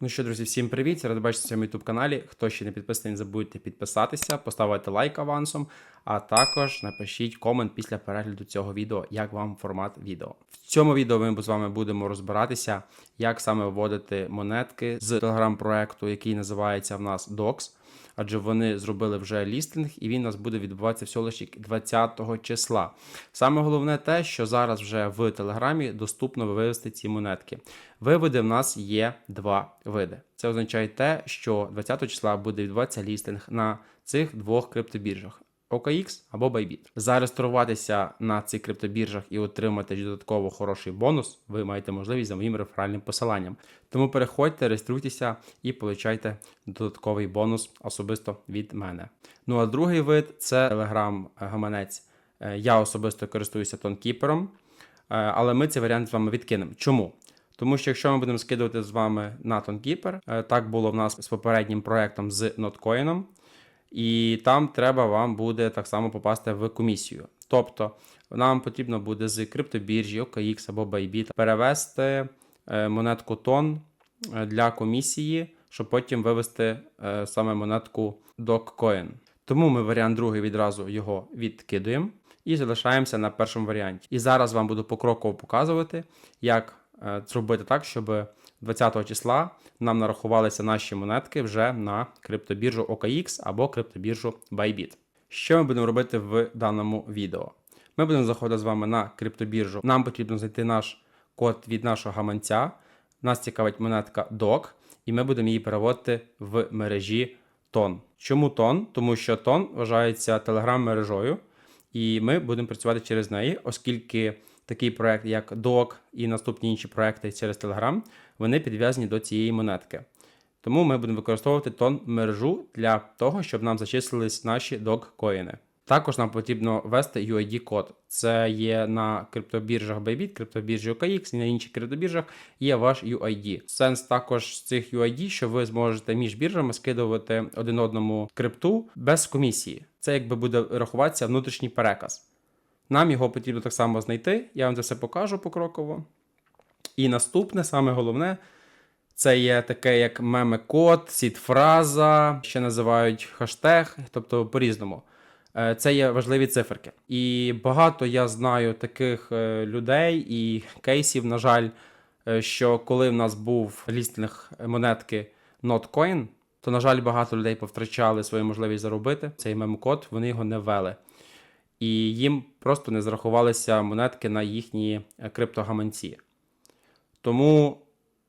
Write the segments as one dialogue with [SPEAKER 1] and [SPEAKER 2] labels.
[SPEAKER 1] Ну що, друзі, всім привіт! Рад бачити на цьому youtube каналі. Хто ще не підписаний, не забудьте підписатися, поставити лайк авансом, а також напишіть комент після перегляду цього відео, як вам формат відео. В цьому відео ми з вами будемо розбиратися, як саме вводити монетки з телеграм-проекту, який називається в нас Docs. Адже вони зробили вже лістинг, і він у нас буде відбуватися всього лише 20 числа. Саме головне те, що зараз вже в Телеграмі доступно вивести ці монетки. Виводи в нас є два види. Це означає те, що 20 числа буде відбуватися лістинг на цих двох криптобіржах. OKX або Bybit. Зареєструватися на цих криптобіржах і отримати додатково хороший бонус, ви маєте можливість за моїм реферальним посиланням. Тому переходьте, реєструйтеся і получайте додатковий бонус особисто від мене. Ну а другий вид це Telegram гаманець. Е, Я особисто користуюся тонкіпером, е, але ми цей варіант з вами відкинемо. Чому? Тому що якщо ми будемо скидувати з вами на е, так було в нас з попереднім проектом з Notcoin, і там треба вам буде так само попасти в комісію. Тобто нам потрібно буде з криптобіржі OKX або Bybit перевести е, монетку тон е, для комісії, щоб потім вивести е, саме монетку Dogecoin. Тому ми варіант другий відразу його відкидуємо і залишаємося на першому варіанті. І зараз вам буду покроково показувати, як зробити так, щоб 20 числа нам нарахувалися наші монетки вже на криптобіржу OKX або криптобіржу Bybit. Що ми будемо робити в даному відео? Ми будемо заходити з вами на криптобіржу. Нам потрібно знайти наш код від нашого гаманця. Нас цікавить монетка DOC, і ми будемо її переводити в мережі тон. Чому тон? Тому що тон вважається телеграм-мережою, і ми будемо працювати через неї, оскільки такий проект, як DOC і наступні інші проекти через Telegram, вони підв'язані до цієї монетки. Тому ми будемо використовувати тон мережу для того, щоб нам зачислились наші док-коїни. Також нам потрібно ввести UID-код. Це є на криптобіржах Bybit, криптобіржі OKX і на інших криптобіржах є ваш UID. Сенс також цих UID, що ви зможете між біржами скидувати один одному крипту без комісії. Це якби буде рахуватися внутрішній переказ. Нам його потрібно так само знайти. Я вам це все покажу покроково. І наступне, саме головне, це є таке як меме-код, сіт-фраза, ще називають хаштег, тобто по-різному. Е, Це є важливі циферки. І багато я знаю таких е, людей і кейсів, на жаль, е, що коли в нас був лістинг монетки NotCoin, то, на жаль, багато людей повтрачали свою можливість заробити цей мем-код, вони його не ввели. І їм просто не зарахувалися монетки на їхні е, криптогаманці. Тому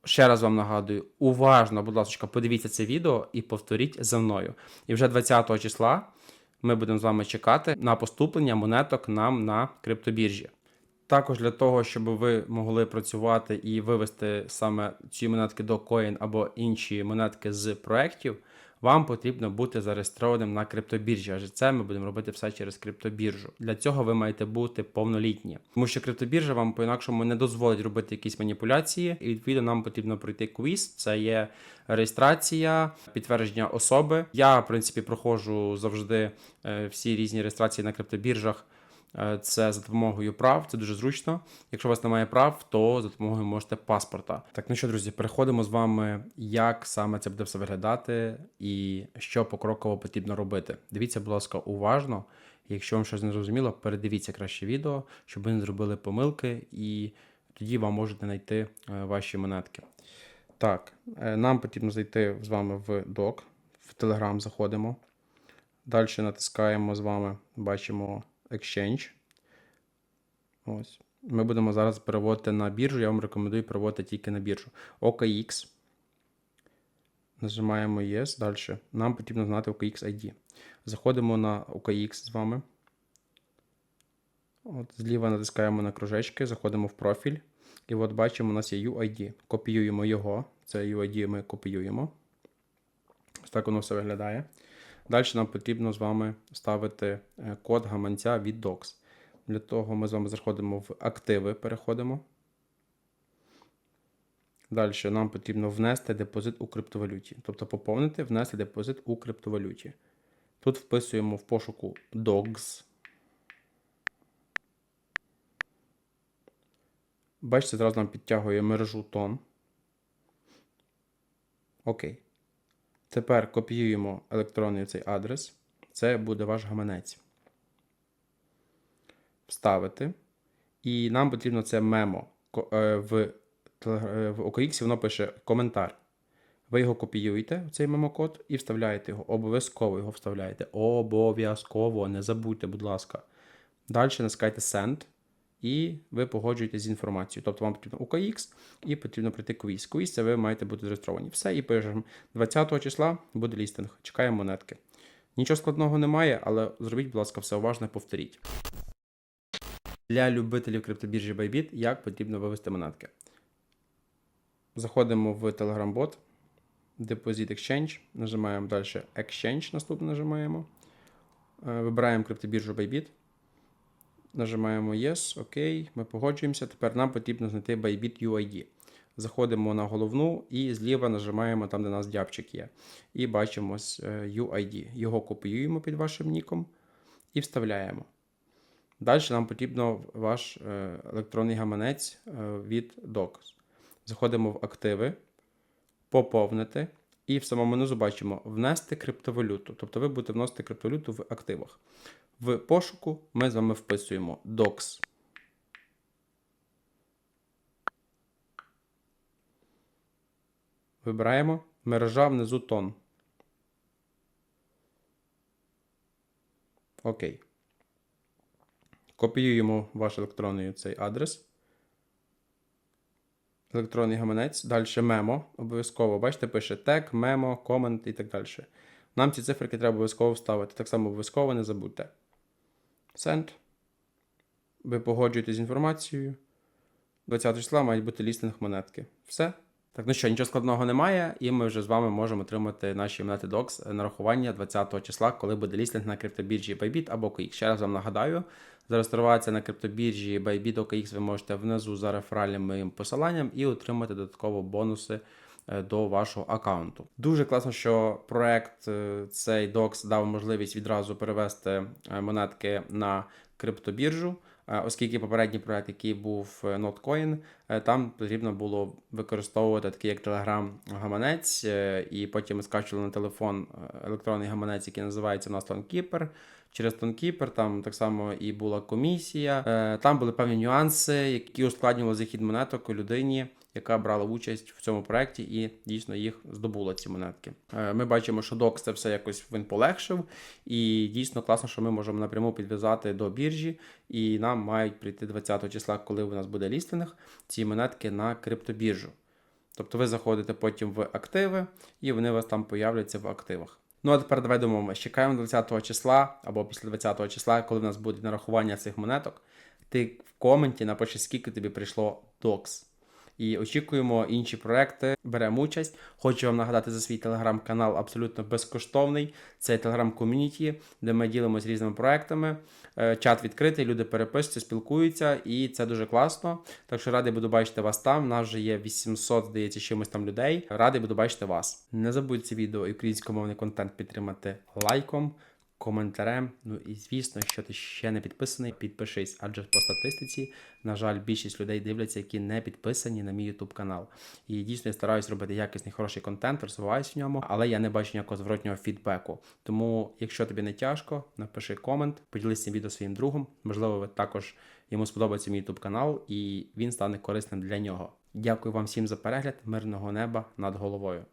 [SPEAKER 1] ще раз вам нагадую: уважно, будь ласка, подивіться це відео і повторіть за мною. І вже 20 числа ми будемо з вами чекати на поступлення монеток нам на криптобіржі. Також для того, щоб ви могли працювати і вивести саме ці монетки до Coin або інші монетки з проєктів, вам потрібно бути зареєстрованим на криптобіржі, адже це ми будемо робити все через криптобіржу. Для цього ви маєте бути повнолітні, тому що криптобіржа вам по-інакшому не дозволить робити якісь маніпуляції, і відповідно нам потрібно пройти квіз. Це є реєстрація, підтвердження особи. Я, в принципі, проходжу завжди е, всі різні реєстрації на криптобіржах. Е, Це за допомогою прав, це дуже зручно. Якщо у вас немає прав, то за допомогою можете паспорта. Так, ну що, друзі, переходимо з вами, як саме це буде все виглядати і що покроково потрібно робити. Дивіться, будь ласка, уважно. Якщо вам щось не зрозуміло, передивіться краще відео, щоб ви не зробили помилки, і тоді вам можете знайти е, ваші монетки. Так, е, нам потрібно зайти з вами в док, в Telegram заходимо. Далі натискаємо з вами, бачимо Exchange. Ось. Ми будемо зараз переводити на біржу. Я вам рекомендую переводити тільки на біржу. OKX. Нажимаємо Yes. Далі. Нам потрібно знати OKX ID. Заходимо на OKX з вами. От, Зліва натискаємо на кружечки, заходимо в профіль. І от бачимо, у нас є UID. Копіюємо його. Це UID ми копіюємо. Ось так воно все виглядає. Далі нам потрібно з вами ставити е, код гаманця від Docs. Для того ми з вами заходимо в активи, переходимо. Далі нам потрібно внести депозит у криптовалюті. Тобто поповнити, внести депозит у криптовалюті. Тут вписуємо в пошуку DOGS. Бачите, зразу нам підтягує мережу тон. Окей. Тепер копіюємо електронний цей адрес. Це буде ваш гаманець. Вставити. І нам потрібно це мемо. Е, В, е, в OKX воно пише коментар. Ви його копіюєте, цей мемокод, і вставляєте його. Обов'язково його вставляєте. Обов'язково, не забудьте, будь ласка. Далі натискайте Send, і ви погоджуєтесь з інформацією. Тобто вам потрібно UKX і потрібно прийти квіз. Квіз це ви маєте бути зареєстровані. Все, і пишемо 20 числа буде лістинг. Чекаємо монетки. Нічого складного немає, але зробіть, будь ласка, все уважно повторіть. Для любителів криптобіржі Bybit як потрібно вивести монетки. Заходимо в Telegram-бот, Deposit Exchange, нажимаємо далі Exchange, наступне нажимаємо. Е, Вибираємо криптобіржу Bybit. Нажимаємо Yes, OK, ми погоджуємося. Тепер нам потрібно знайти Bybit UID. Заходимо на головну і зліва нажимаємо там, де у нас дябчик є. І бачимо е, UID. Його копіюємо під вашим ніком і вставляємо. Далі нам потрібно ваш е, електронний гаманець е, від Docs. Заходимо в активи, поповнити, і в самому низу бачимо внести криптовалюту. Тобто ви будете вносити криптовалюту в активах. В пошуку ми з вами вписуємо DOCS. Вибираємо мережа внизу тон. Окей. Копіюємо ваш електронний цей адрес. Електронний гаманець. Далі мемо. Обов'язково. Бачите, пише тег, мемо, комент і так далі. Нам ці циферки треба обов'язково вставити. Так само обов'язково не забудьте. Send. Ви погоджуєтесь з інформацією. 20 числа мають бути лістинг монетки. Все. Так, ну що, нічого складного немає, і ми вже з вами можемо отримати наші монети DOX нарахування 20 числа, коли буде лістинг на криптобіржі Bybit або OKX. Ще раз вам нагадаю, зареєструватися на криптобіржі Bybit OKX ви можете внизу за реферальним моїм посиланням і отримати додатково бонуси до вашого аккаунту. Дуже класно, що проект е, цей DOX дав можливість відразу перевести е, монетки на криптобіржу. Е, Оскільки попередній проект, який був е, Notcoin, е, там потрібно було використовувати такий як Telegram гаманець, е, і потім ми скачували на телефон е, електронний гаманець, який називається у нас TonKeeper. Через TonKeeper там так само і була комісія. Е, Там були певні нюанси, які ускладнювали захід монеток у людині, яка брала участь в цьому проєкті і дійсно їх здобула ці монетки. Е, Ми бачимо, що Docs це все якось він полегшив, і дійсно класно, що ми можемо напряму підв'язати до біржі, і нам мають прийти 20 числа, коли у нас буде лістинг, ці монетки на криптобіржу. Тобто ви заходите потім в активи, і вони у вас там появляться в активах. Ну а тепер давай домовимося. Чекаємо 20 числа або після 20 числа, коли в нас буде нарахування цих монеток. Ти в коменті напиши, скільки тобі прийшло докс. І очікуємо інші проекти. Беремо участь. Хочу вам нагадати за свій телеграм-канал абсолютно безкоштовний. Це телеграм-ком'юніті, де ми ділимося різними проектами. Е, Чат відкритий, люди переписуються, спілкуються, і це дуже класно. Так що радий буду бачити вас там. Нас вже є 800, здається, чимось там людей. Радий буду бачити вас. Не забудь це відео і українськомовний контент підтримати лайком, коментарем. Ну і звісно, що ти ще не підписаний, підпишись, адже по статистиці, на жаль, більшість людей дивляться, які не підписані на мій YouTube канал. І дійсно я стараюсь робити якісний хороший контент, розвиваюсь в ньому, але я не бачу ніякого зворотнього фідбеку. Тому, якщо тобі не тяжко, напиши комент, поділись цим відео своїм другом. Можливо, ви також йому сподобається мій YouTube канал, і він стане корисним для нього. Дякую вам всім за перегляд, мирного неба над головою.